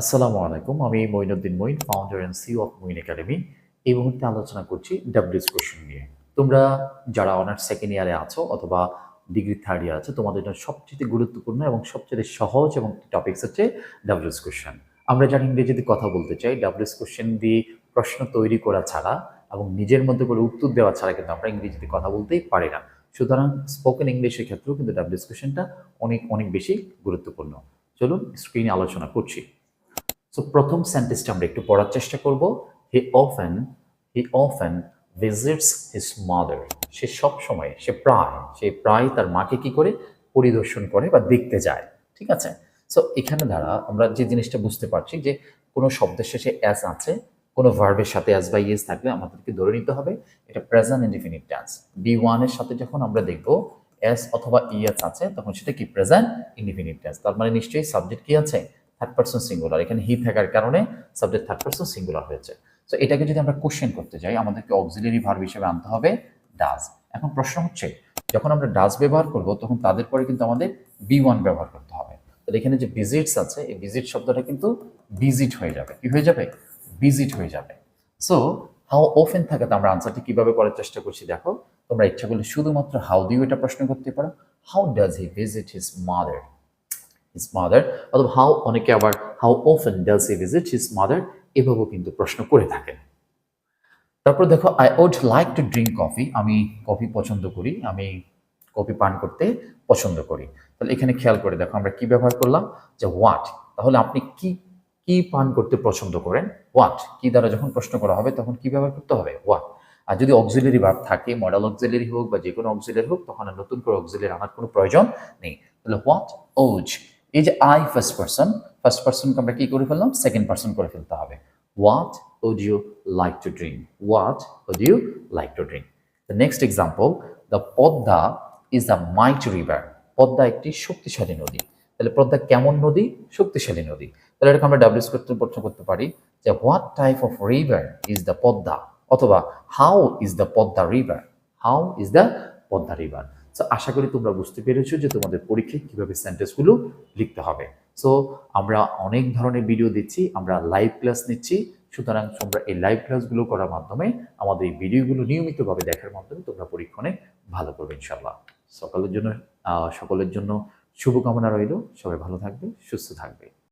আসসালামু আলাইকুম, আমি Moinuddin Moin founder and CEO of Moin academy এই মুহূর্তে আলোচনা করছি ডাব্লিউএস কোশ্চেন নিয়ে। তোমরা যারা অনার্স সেকেন্ড ইয়ারে আছো অথবা ডিগ্রি থার্ড ইয়ার আছে, তোমাদের জন্য সবচেয়ে গুরুত্বপূর্ণ এবং সবচেয়ে সহজ এবং টপিক্স হচ্ছে ডাব্লিউএস কোশ্চেন আমরা যারা ইংরেজিতে কথা বলতে চাই ডাব্লিউএস কোশ্চেন দিয়ে প্রশ্ন তৈরি করা ছাড়া এবং নিজের মধ্যে করে উত্তর দেওয়া ছাড়া কিন্তু আমরা ইংরেজিতে কথা বলতেই পারি না। সুতরাং স্পোকেন ইংলিশের ক্ষেত্রেও কিন্তু ডাব্লিউএস কোশ্চেনটা অনেক অনেক বেশি গুরুত্বপূর্ণ। চলুন স্ক্রিনে আলোচনা করছি। সো প্রথম সেন্টেন্সটা আমরা একটু পড়ার চেষ্টা করব। He often he often visits his mother সে সব সময়, সে প্রায় সে প্রায় তার মাকে কি করে? পরিদর্শন করে বা দেখতে যায়। ঠিক আছে? সো এখানে দ্বারা আমরা যে জিনিসটা বুঝতে পারছি যে, কোনো শব্দের শেষে অ্যাস আছে, কোনো ভার্বের সাথে অ্যাস বা ইয়েস থাকলে আমাদেরকে ধরে নিতে হবে, এটা প্রেজেন্ট ইনডিফিনিট টেন্স বি ওয়ানের সাথে যখন আমরা দেখব এস অথবা ইএস আছে, তখন সেটা কি প্রেজেন্ট ইনডিফিনিট টেন্স তার মানে নিশ্চয়ই সাবজেক্ট কি আছে? থার্ড পার্সন সিঙ্গুলার এখানে হি থাকার কারণে সাবজেক্ট থার্ড পার্সন সিঙ্গুলার হয়েছে। সো এটাকে যদি আমরা কোশ্চেন করতে যাই, আমাদেরকে অক্সিলারি ভার্ব হিসেবে আনতে হবে ডাজ এখন প্রশ্ন হচ্ছে, যখন আমরা ডাজ ব্যবহার করব, তখন তাদের পরে কিন্তু আমাদের বি ওয়ান ব্যবহার করতে হবে। তাহলে এখানে যে ভিজিটস আছে, এই ভিজিট শব্দটা কিন্তু ভিজিট হয়ে যাবে। কি হয়ে যাবে? ভিজিট হয়ে যাবে। সো হাউ ওফেন থাকাতে আমরা আনসারটি কীভাবে করার চেষ্টা করছি দেখো। তোমরা ইচ্ছা করলে শুধুমাত্র হাউ দিও এটা প্রশ্ন করতে পারো। How does he visit his mother his mother অথবা হাউ অনেকে আবার how often does he visit his mother এভাবেও কিন্তু প্রশ্ন করে থাকেন। তারপর দেখো I would like to drink coffee আমি কফি পছন্দ করি, আমি কফি পান করতে পছন্দ করি। তাহলে এখানে খেয়াল করে দেখো, আমরা কি ব্যবহার করলাম? যে হোয়াট তাহলে আপনি কি কি পান করতে পছন্দ করেন? হোয়াট কি দ্বারা যখন প্রশ্ন করা হবে, তখন কি ব্যবহার করতে হবে? হোয়াট আর যদি অক্সিলারি ভার্ব থাকে মডেল অক্সিলারি হোক বা যে কোনো অক্সিলারি হোক, তখন আর নতুন করে অক্সিলারি আনার কোনো প্রয়োজন নেই। তাহলে হোয়াট ওজ এই যে আই ফার্স্ট পার্সন ফার্স্ট পার্সনকে আমরা কি করে ফেললাম? সেকেন্ড পার্সন করে ফেলতে হবে। What would you like to drink? What would you like to drink? The next example, the Podda is a mighty river. Padma একটি শক্তিশালী নদী। তাহলে পদ্মা কেমন নদী? শক্তিশালী নদী। তাহলে এটাকে আমরা ডাব্লিউস করতে প্রশ্ন করতে পারি যে what type of river is the Padma অথবা how is the Padma river how is the Padma river so আশা করি তোমরা বুঝতে পেরেছ যে তোমাদের পরীক্ষায় কীভাবে সেন্টেন্সগুলো লিখতে হবে। সো আমরা অনেক ধরনের ভিডিও দিচ্ছি, আমরা লাইভ ক্লাস নিচ্ছি, সুতরাং তোমরা এই লাইভ ক্লাসগুলো করার মাধ্যমে আমাদের এই ভিডিওগুলো নিয়মিতভাবে দেখার মাধ্যমে তোমরা পরীক্ষণে ভালো করবে ইনশাল্লাহ সকালের জন্য সকলের জন্য শুভকামনা রইল। সবাই ভালো থাকবে, সুস্থ থাকবে।